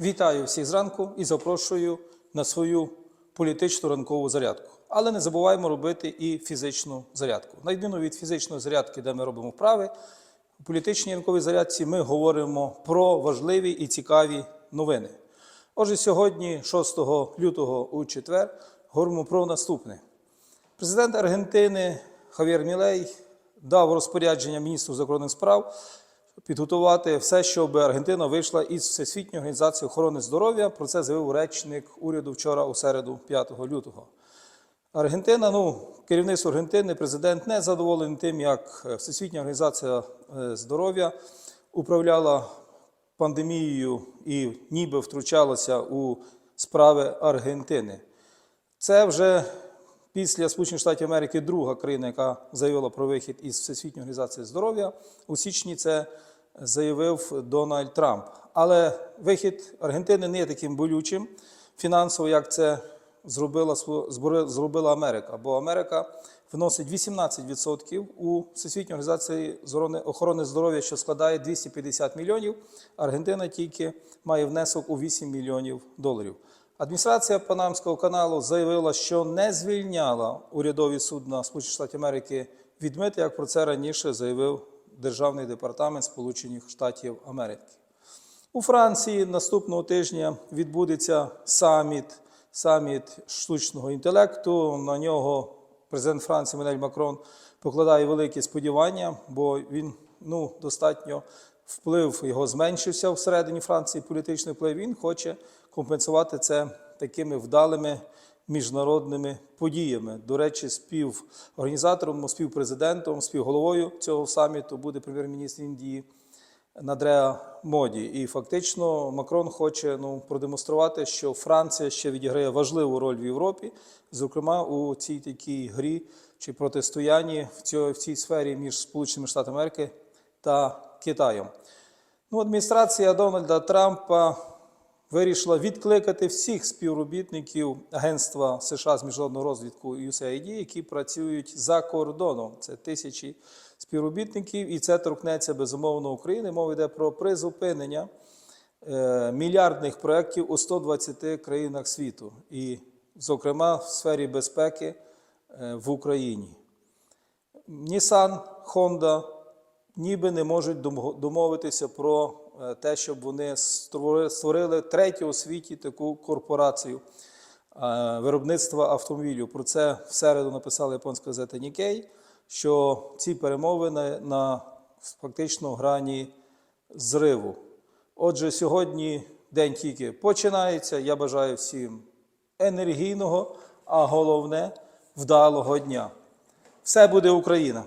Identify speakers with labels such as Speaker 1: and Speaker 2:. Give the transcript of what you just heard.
Speaker 1: Вітаю всіх зранку і запрошую на свою політичну ранкову зарядку. Але не забуваємо робити і фізичну зарядку. На відміну від фізичної зарядки, де ми робимо вправи, у політичній ранковій зарядці ми говоримо про важливі і цікаві новини. Отже, сьогодні, 6 лютого у четвер, говоримо про наступне. Президент Аргентини Хав'єр Мілей дав розпорядження міністру закордонних справ підготувати все, щоб Аргентина вийшла із Всесвітньої організації охорони здоров'я. Про це заявив речник уряду вчора у середу, 5 лютого. Аргентина, ну, керівництво Аргентини, президент не задоволений тим, як Всесвітня організація е, здоров'я управляла пандемією і ніби втручалася у справи Аргентини. Це вже після Сполучених Штатів Америки друга країна, яка заявила про вихід із Всесвітньої організації здоров'я. У січні це заявив Дональд Трамп. Але вихід Аргентини не є таким болючим фінансово, як це зробила, зробила Америка. Бо Америка вносить 18% у Всесвітню організацію охорони здоров'я, що складає 250 мільйонів. Аргентина тільки має внесок у 8 мільйонів доларів. Адміністрація Панамського каналу заявила, що не звільняла урядові судна Сполучених Штатів Америки від мита, як про це раніше заявив Державний департамент Сполучених Штатів Америки. У Франції наступного тижня відбудеться саміт, саміт штучного інтелекту. На нього президент Франції Менель Макрон покладає великі сподівання, бо він ну, достатньо вплив його зменшився всередині Франції, політичний вплив. Він хоче компенсувати це такими вдалими міжнародними подіями. До речі, співорганізатором, співпрезидентом, співголовою цього саміту буде прем'єр-міністр Індії. Надреа Моді. І фактично Макрон хоче ну, продемонструвати, що Франція ще відіграє важливу роль в Європі, зокрема у цій такій грі чи протистоянні в цій, в цій сфері між Сполученими Штатами Америки та Китаєм. Ну, адміністрація Дональда Трампа вирішила відкликати всіх співробітників Агентства США з міжнародного розвідку USAID, які працюють за кордоном. Це тисячі співробітників, і це торкнеться безумовно України. Мова йде про призупинення е, мільярдних проєктів у 120 країнах світу, і, зокрема, в сфері безпеки е, в Україні. Nissan, Honda ніби не можуть домовитися про те, щоб вони створили- третю у світі таку корпорацію е, виробництва автомобілів. Про це в середу написала японська газета Nikkei, що ці перемовини на фактично грані зриву. Отже, сьогодні день тільки починається. Я бажаю всім енергійного, а головне вдалого дня. Все буде Україна!